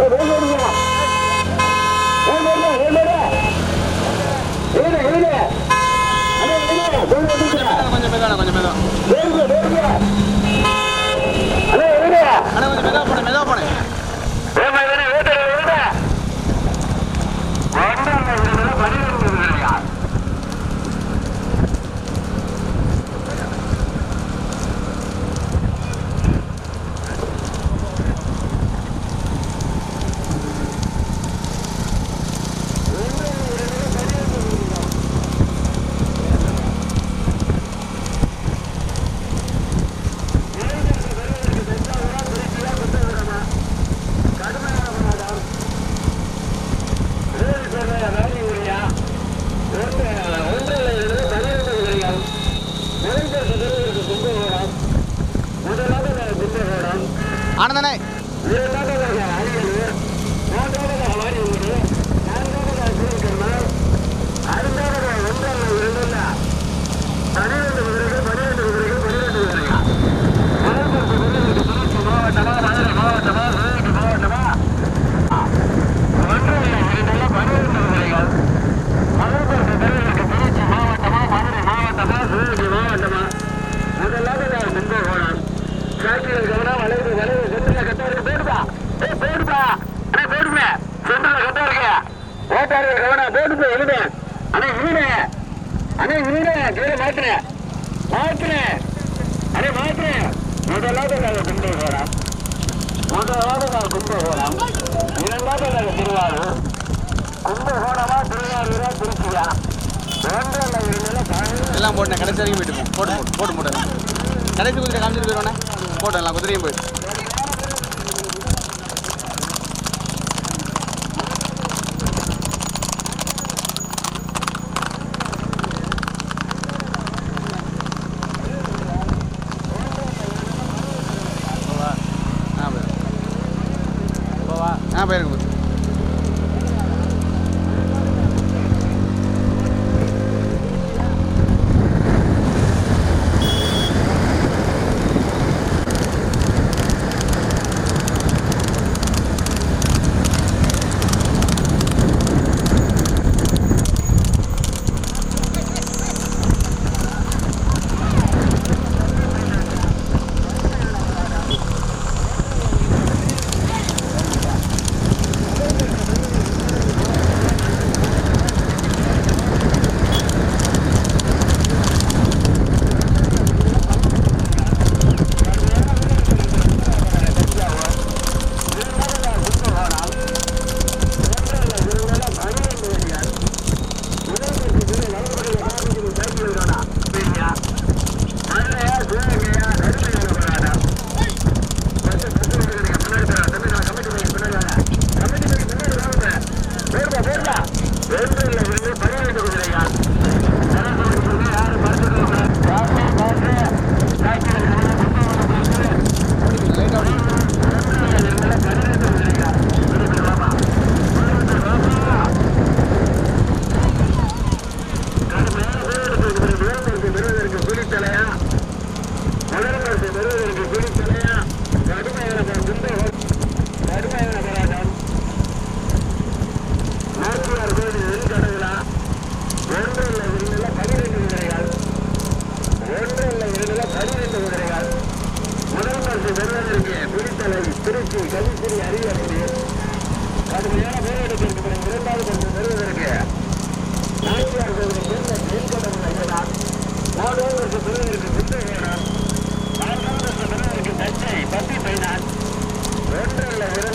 자, கும்பகோணமா திருநாடுறா திருச்சியா எல்லாம் போட்டேன் கடைசி வரைக்கும் போயிட்டு போட்டு போட்டு போட்டு கடைசி குதிரை காமிச்சிட்டு போயிடுவானே. போட்டேன் எல்லாம் குதிரையும் போயிட்டு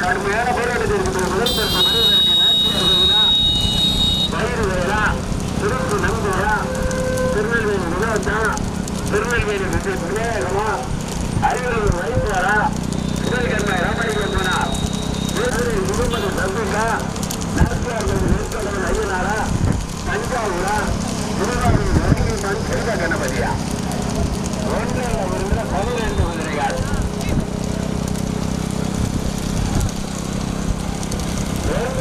கடுமையான போராட்டத்தில் இருக்கிற முதல் வயிறு மனிதருக்கு நாச்சியார்களா வயிறுகளா திருப்பு நம்புகளா திருநெல்வேலி வினோதா திருநெல்வேலி விநாயகமா அறிவுரை வைப்பாரா முதல் கண்மை ராமலிங்கம்மனா வேறு முகமது தம்பிக்கா நாச்சியார்கள் நெற்கடல் ஐயனாரா தஞ்சாவூரா திருவாரூர் வருகை மண் சிறுக கணபதியா? ஒன்றில் ஒரு பன்னிரெண்டு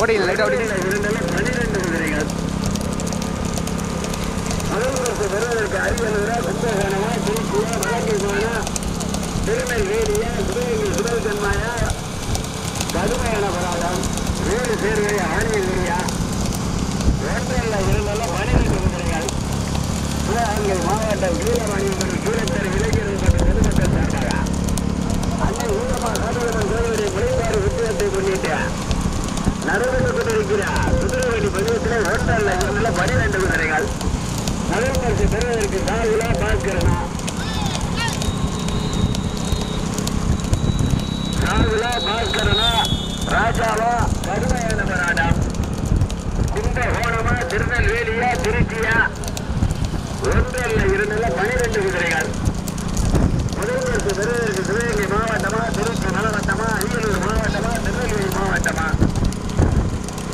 ஓடிங்க லைட் ஓடி பன்னிரெண்டு குதிரைகள். அலுவலகத்தை பெறுவதற்கு அறிவலுரா கும்பகோணமா திருச்சியா வழங்கிகோணா திருநெல்வேலியா சிவகங்கை சிவகன்மாயா கடுமையான பராதம் வேறு சேர்வையா ஆன்மீகியா ஒன்றில் இரண்டெல்லாம் பன்னிரெண்டு குதிரைகள். சிவகங்கை மாவட்டம் கீழமணி நடுவில் கொண்டிருக்கிறார் குதிரைவண்டி பதிவத்தில் ஓட்டல்ல இவங்கள பனிரெண்டு குதிரைகள் முதல் பரிசு பெறுவதற்கு சார்பிலா பார்க்கிறனா சார்பிலா பார்க்கிறனா ராஜாவா கடுமையான போராட்டம் கும்பகோணமா திருநெல்வேலியா திருச்சியா ஒன்றல்ல இருந்தல பனிரெண்டு குதிரைகள் முதல் பரிசு பெறுவதற்கு சிவகங்கை மாவட்டமா திருச்சி நலவட்டம்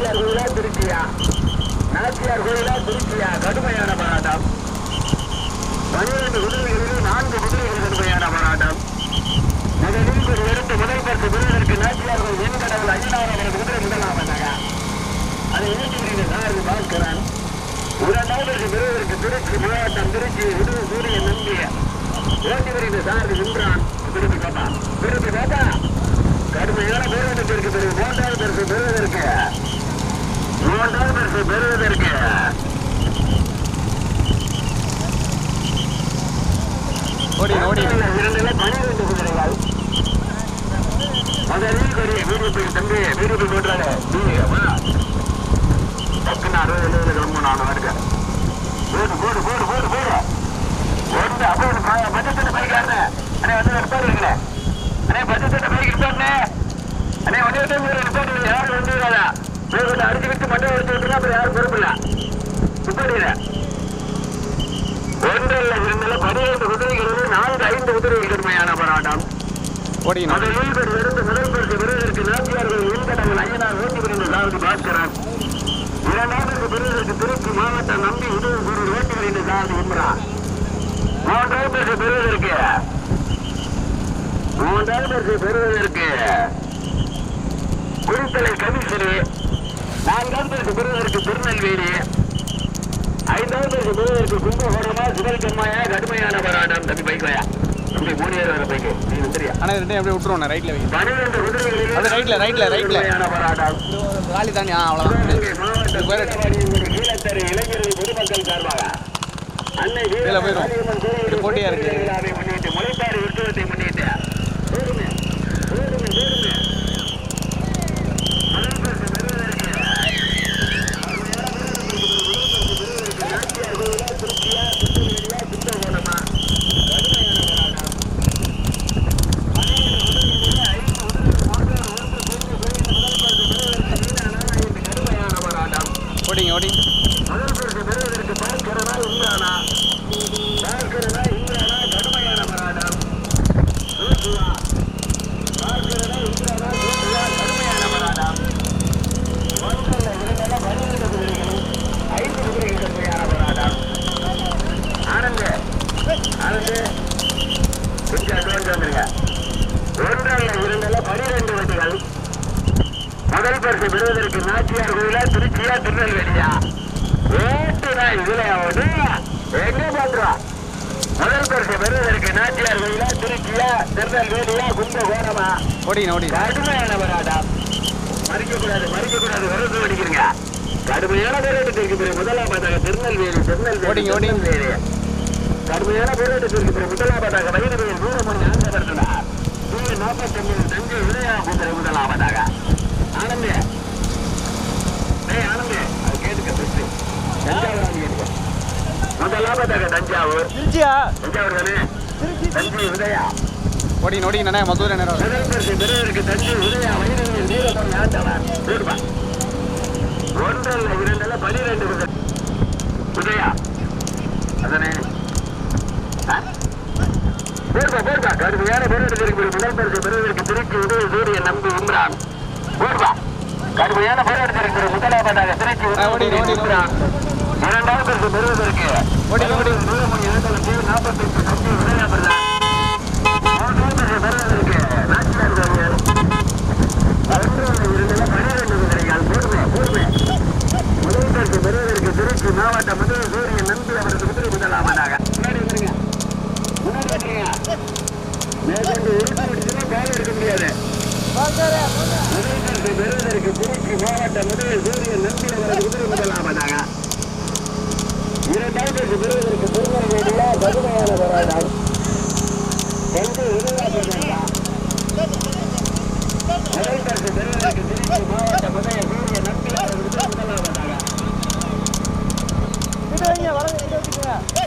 நாச்சியார் கோயிலா திருச்சியா? நாச்சியார் கோயிலா திருச்சியா? கடுமையான போராட்டம். பனிரெண்டு குதிரைகளில் நான்கு குதிரைகள் கடுமையான போராட்டம். முதலில் கொடி எடுத்து முதல் பரிசு பெறுவதற்கு நாச்சியார் கோயில் என் கடவுள் ஐந்தாயிரம் குதிரை முதலாவதாக அதை ஏற்றுகிறீங்க சார் பார்க்கிறான். இரண்டாவது பெறுவதற்கு திருச்சி மாவட்டம் திருச்சி விடுவு சூரிய நம்பி ஓட்டி வருகிற சாரதி நின்றான். திருப்பி பாப்பா திருப்பி பாப்பா கடுமையான போராட்டத்திற்கு பிறகு மூன்றாவது பரிசு பெறுவதற்கு மூன்றாவது பரிசு பெறுவதற்கு ஓடி ஓடி இரண்டுல பனிரெண்டு குதிரைகள் முதலில் கொடி வீடு தம்பி வீடு போய் டக்குன்னு அறுபது எழுபது கிளம்பு நான் வருங்க போடு போடு போடு போடு போடு அப்போ பட்ஜெட் அண்ணே வந்து நிற்பாரு இருக்கல அண்ணே பட்ஜெட் பைக் அண்ணே வந்து விட்டு யாரும் வந்து கொஞ்சம் அடிச்சு விட்டு மண்டை வச்சு விட்டுனா அப்புறம் யாரும் பொறுப்பு இல்லை நிப்பாடியில ஒன்றில் இரண்டுல பதினைந்து குதிரைகளில் நான்கு ஐந்து குதிரைகள் கடுமையான போராட்டம். பெரு இருந்து முதல் பரிசு பெறுவதற்கு நாச்சியார்கள் மீன்கடங்கள் ஐயனார் ஓட்டி வருகின்ற சாரதி பாஸ்கரன் இரண்டாவது திருச்சி மாவட்டம் நம்பி உதவி ஓட்டி வருகின்ற சாரதி இம்ரான் மூன்றாவது பரிசு பெறுவதற்கு மூன்றாவது பரிசு பெறுவதற்கு குருத்தலை கமிஷனு நான்காவது பெறுவதற்கு திருநெல்வேலி. ஐந்தாவது பரிசு பெறுவதற்கு கும்பகோணமா சிவல்கம்மாயா கடுமையான போராட்டம். தம்பி பைக்கோயா தம்பி மூணு பேர் வர பைக்கு நீ வந்துறியா ஆனால் ரெண்டையும் அப்படியே விட்டுருவோண்ணே ரைட்டில் வை பன்னிரண்டு குதிரைகளில் அது ரைட்ல, ரைட்ல, ரைட்ல. காலி போயிரு. வீரவாணியின் கீழத்தரு இளைஞர்கள் பொதுமக்கள் சார்பாக அன்னை வீர கீழே போயிரும். மாரியம்மன் கோயில் போட்டியா இருக்கு. முன்னிட்டு முளைப்பாரி உற்சவத்தை முன்னிட்டு ஓடுங்க, ஓடுங்க, ஓடுங்க. மலைப்பரிசு பெறுவதற்கு நாச்சியார் கோயிலா, திருச்சியா, திருநெல்வேலியா, கும்பகோணமா? கடுமையான போராட்டம். கடுமையான போராட்டம் ஓடிங்க ஓடி முதல் பரிசு பெறுவதற்கு பார்க்கிறதா இந்திரானா பார்க்கிறதா இந்திரானா கடுமையான போராட்டம் தூக்குவா. பார்க்கிறதா இந்திரானா தூக்குவா, கடுமையான போராட்டம் ஒன்றல்ல, இரண்டல்ல, பன்னிரண்டு குதிரைகள் ஐந்து குதிரைகள் கடுமையான போராட்டம் ஆனந்த் ஆனந்த் கொஞ்சம் அட்வான்ஸ் வந்துருங்க ஒன்றல்ல இரண்டல்ல பனிரெண்டு வண்டிகள் முதல் பரிசு பெறுவதற்கு நாச்சியார் கோயிலா திருச்சியா திருநெல்வேலியா ஓட்டுனா இதுல வந்து எங்க பாத்துருவா முதல் பரிசு பெறுவதற்கு நாச்சியார் கோயிலா திருச்சியா திருநெல்வேலியா கும்பகோணமா ஓடிங்க ஓடி கடுமையான போராட்டம் மறிக்க கூடாது மறிக்க கூடாது விரதம் அடிக்கிறீங்க. கடுமையான போராட்டத்திற்கு பிறகு முதலாவதாக திருநெல்வேலி திருநெல்வேலி. திருநெல்வேலி. கடுமையான போராட்டத்திற்கு பிறகு முதலாவதாக வயிறுமையில் வீரமணி ஆண்டவர்களா நூறு நாற்பத்தி ஒன்பது தஞ்சை விளையாட முதலாவதாக ஆனந்த். ஆனந்த். அது கேட்டுக்க பெஸ்ட் முதலாவதாக தஞ்சாவூர். தஞ்சாவூர் தானே? தஞ்சை உதயா. உதயா வயிறுமையில் வீரமணி ஆண்டவர் போடுவா ஒன்றல்ல இரண்டல்ல பனிரெண்டு உதயா. அதானே? ஆ? போடுவா போடுவா கடுமையான போராட்டத்திற்கு முதல் பரிசு பெறுவதற்கு திருச்சி உதவி சூரிய நம்பி இம்ரான் போடுவா கடுமையான போராட்டத்திற்கு முதலாவதாக திருச்சி ஓடி, ஓடி, ஓடி. இம்ரான் இரண்டாவது பரிசு பெறுவதற்கு ஓடி, ஓடி. நூறுமணி ஆண்டவன் நாற்பத்தெட்டு தஞ்சை விளையாடுறா மூன்றாவது பரிசு பெறுவதற்கு நாச்சியார் கோவில் பதினொன்று இருந்ததுல பனிரெண்டு குதிரைகள் போடுமே போடுமே முதல் பரிசு பெறுவதற்கு திருச்சி மாவட்ட முதல் சூரிய நம்பி அவரது குதிரை முதலாவதாக முன்னாடி வந்துருங்க. முன்னாடி வந்துருங்க. மேற்கொண்டு முடிச்சுன்னா பால் எடுக்க முடியாது. முதல் பெறுவதற்கு திருச்சி மாவட்ட முதல் சூரிய நம்பி அவரது குதிரை முதலாவதாக இரண்டாவது பெறுவதற்கு திருநெல்வேலியா கடுமையான போராட்டம். ரெண்டு உதவியாளர்கள் முதல் பெறுவதற்கு திருச்சி மாவட்ட முதல் ya, bana bir şey video çekin.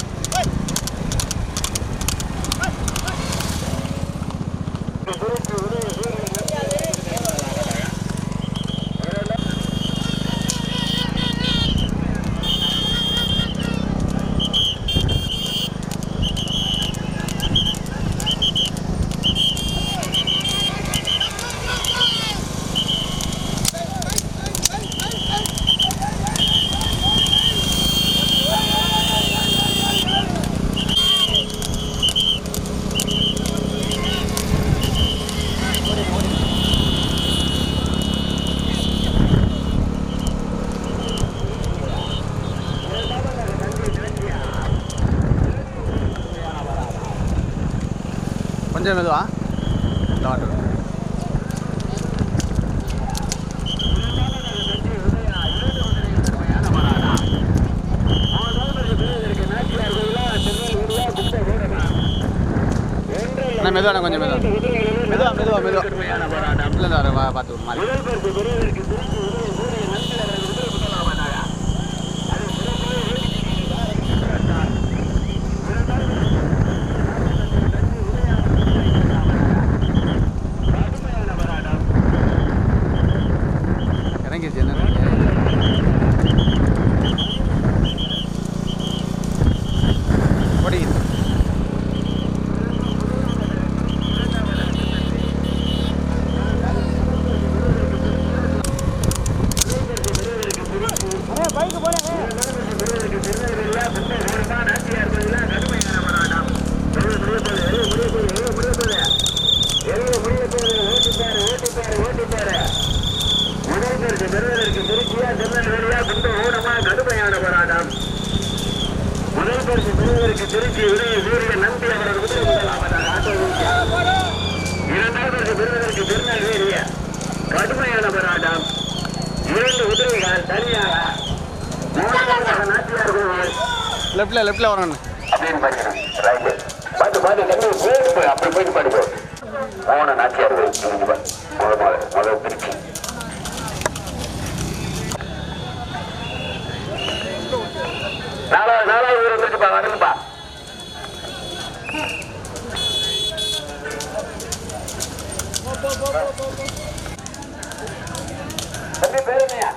கொஞ்சம் மெதுவா. இந்த வாட்டு அண்ணா மெதுவாண்ணா கொஞ்சம் மெதுவா. மெதுவா மெதுவா மெதுவா. இல்லை பார்த்து ஒரு மாதிரி இறங்கிடுச்சு என்ன ஓடிக்குது கடுமையான போராட்டம் முதல் பரிசு பெறுவதற்கு திருச்சி உதய சூரியன் நம்பி அவரது குதிரை முதலாவதாக ஆட்டோ இரண்டாவது பரிசு பெறுவதற்கு திருநெல்வேலிய கடுமையான போராட்டம் இரண்டு குதிரைகள் தனியாக மூன்றாவதாக நாட்டியார் கோவில் லெஃப்டில் லெஃப்டில் வரணும் அப்படின்னு படிக்கணும் ரைட்டு பார்த்து பார்த்து தம்பி போய் அப்படி போயிட்டு படிப்போம் மோன நாச்சியார் கோவில் இங்க பாரு. முத முதல் திருச்சி நாலாவது நாலாவது ஊர் வந்துருச்சுப்பா வந்துருப்பா தம்பி பேருங்கய்யா